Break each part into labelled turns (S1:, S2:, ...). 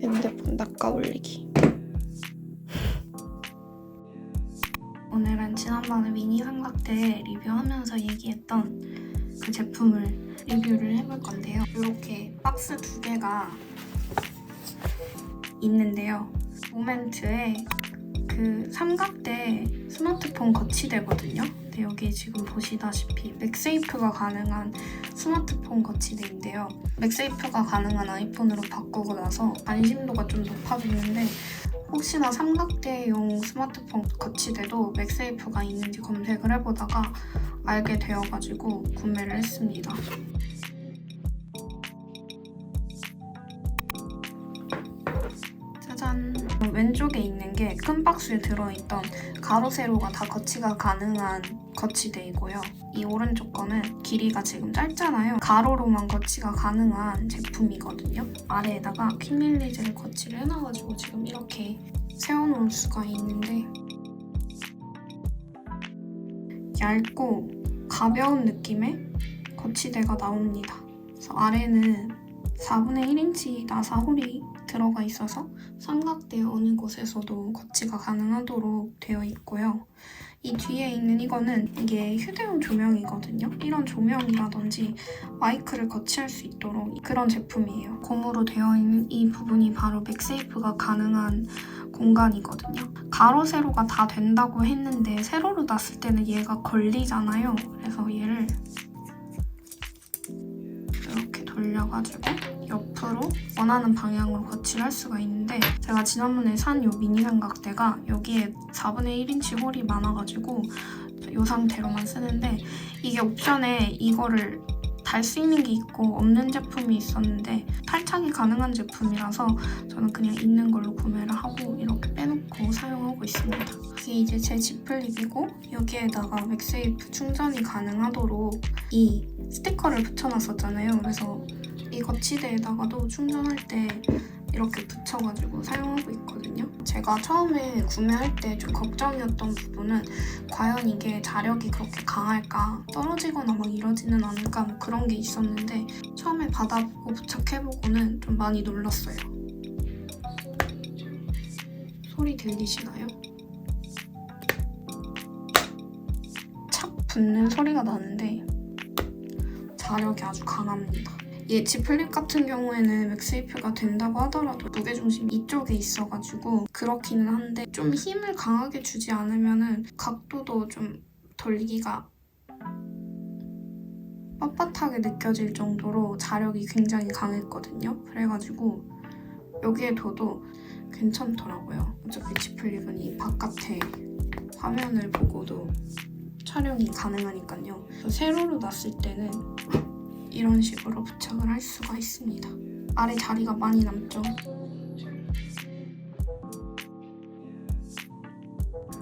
S1: 핸드폰 낚아 올리기.
S2: 오늘은 지난번에 미니 삼각대 리뷰하면서 얘기했던 그 제품을 리뷰를 해볼 건데요. 이렇게 박스 두 개가 있는데요. 모멘트에 그 삼각대 스마트폰 거치대거든요. 지금 보시다시피 맥세이프가 가능한 스마트폰 거치대인데요. 맥세이프가 가능한 아이폰으로 바꾸고 나서 안심도가 좀 높아졌는데 혹시나 삼각대용 스마트폰 거치대도 맥세이프가 있는지 검색을 해보다가 알게 되어가지고 구매를 했습니다. 짜잔! 왼쪽에 있는 게 큰 박스에 들어있던 가로 세로가 다 거치가 가능한 거치대이고요. 이 오른쪽 거는 길이가 지금 짧잖아요. 가로로만 거치가 가능한 제품이거든요. 아래에다가 핀밀리즈를 거치를 해놔가지고 지금 이렇게 세워놓을 수가 있는데 얇고 가벼운 느낌의 거치대가 나옵니다. 그래서 아래는 4분의 1인치 나사 홀이 들어가 있어서 삼각대 어느 곳에서도 거치가 가능하도록 되어 있고요. 이 뒤에 있는 이거는 이게 휴대용 조명이거든요. 이런 조명이라든지 마이크를 거치할 수 있도록 그런 제품이에요. 고무로 되어 있는 이 부분이 바로 맥세이프가 가능한 공간이거든요. 가로 세로가 다 된다고 했는데 세로로 놨을 때는 얘가 걸리잖아요. 그래서 얘를 돌려가지고 옆으로 원하는 방향으로 거치를 할 수가 있는데 제가 지난번에 산 요 미니 삼각대가 여기에 4분의 1인치 홀이 많아가지고 요 상태로만 쓰는데 이게 옵션에 이거를 달 수 있는 게 있고 없는 제품이 있었는데 탈착이 가능한 제품이라서 저는 그냥 있는 걸로 구매를 하고 이렇게 빼놓고 사용하고 있습니다. 이게 이제 제 지플립이고 여기에다가 맥세이프 충전이 가능하도록 이 스티커를 붙여놨었잖아요. 그래서 이 거치대에다가도 충전할 때 이렇게 붙여가지고 사용하고 있거든요. 제가 처음에 구매할 때 좀 걱정이었던 부분은 과연 이게 자력이 그렇게 강할까 떨어지거나 막 이러지는 않을까 뭐 그런 게 있었는데 처음에 받아보고 부착해보고는 좀 많이 놀랐어요. 소리 들리시나요? 착 붙는 소리가 나는데 자력이 아주 강합니다. 이 지플립 같은 경우에는 맥세이프가 된다고 하더라도 무게중심이 이쪽에 있어가지고 그렇기는 한데 좀 힘을 강하게 주지 않으면은 각도도 좀 돌리기가 뻣뻣하게 느껴질 정도로 자력이 굉장히 강했거든요. 그래가지고 여기에 둬도 괜찮더라고요. 어차피 지플립은 이 바깥에 화면을 보고도 촬영이 가능하니까요. 세로로 놨을 때는 이런 식으로 부착을 할 수가 있습니다. 아래 자리가 많이 남죠.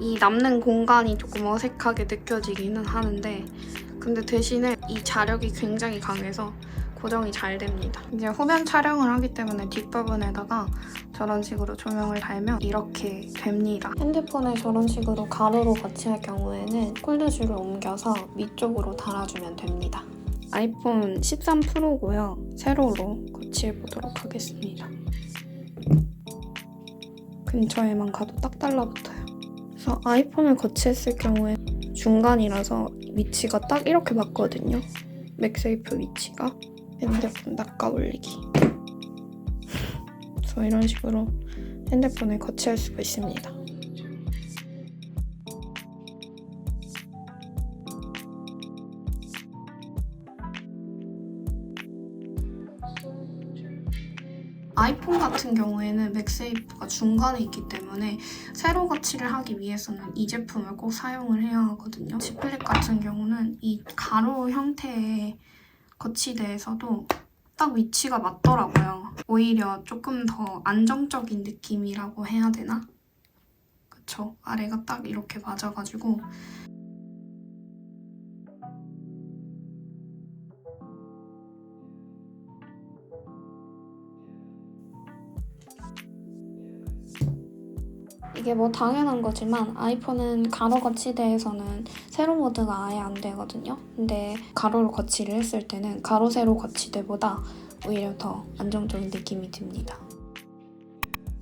S2: 이 남는 공간이 조금 어색하게 느껴지기는 하는데 근데 대신에 이 자력이 굉장히 강해서 고정이 잘 됩니다. 이제 후면 촬영을 하기 때문에 뒷부분에다가 저런 식으로 조명을 달면 이렇게 됩니다. 핸드폰에 저런 식으로 가로로 거치할 경우에는 콜드줄을 옮겨서 위쪽으로 달아주면 됩니다. 아이폰 13 프로고요. 세로로 거치해 보도록 하겠습니다. 근처에만 가도 딱 달라붙어요. 그래서 아이폰을 거치했을 경우에 중간이라서 위치가 딱 이렇게 맞거든요. 맥세이프 위치가 핸드폰 낚아 올리기. 그래서 이런 식으로 핸드폰을 거치할 수가 있습니다. 아이폰 같은 경우에는 맥세이프가 중간에 있기 때문에 세로 거치를 하기 위해서는 이 제품을 꼭 사용을 해야 하거든요. 지플립 같은 경우는 이 가로 형태의 거치대에서도 딱 위치가 맞더라고요. 오히려 조금 더 안정적인 느낌이라고 해야 되나? 그쵸. 아래가 딱 이렇게 맞아가지고 이게 뭐 당연한 거지만 아이폰은 가로 거치대에서는 세로 모드가 아예 안 되거든요. 근데 가로로 거치를 했을 때는 가로 세로 거치대보다 오히려 더 안정적인 느낌이 듭니다.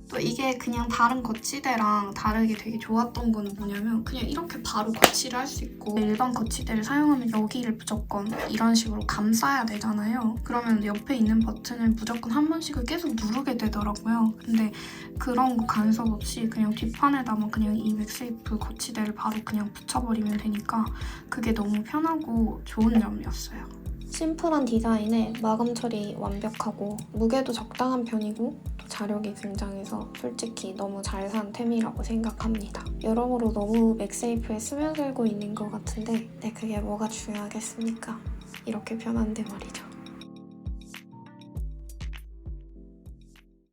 S2: 또 이게 그냥 다른 거치대랑 다르게 되게 좋았던 건 뭐냐면 그냥 이렇게 바로 거치를 할 수 있고 일반 거치대를 사용하면 여기를 무조건 이런 식으로 감싸야 되잖아요. 그러면 옆에 있는 버튼을 무조건 한 번씩을 계속 누르게 되더라고요. 근데 그런 거 간섭 없이 그냥 뒷판에다만 그냥 이 맥세이프 거치대를 바로 그냥 붙여버리면 되니까 그게 너무 편하고 좋은 점이었어요.
S1: 심플한 디자인에 마감 처리 완벽하고 무게도 적당한 편이고 또 자력이 굉장해서 솔직히 너무 잘 산 템이라고 생각합니다. 여러모로 너무 맥세이프에 스며들고 있는 것 같은데 네, 그게 뭐가 중요하겠습니까? 이렇게 편한데 말이죠.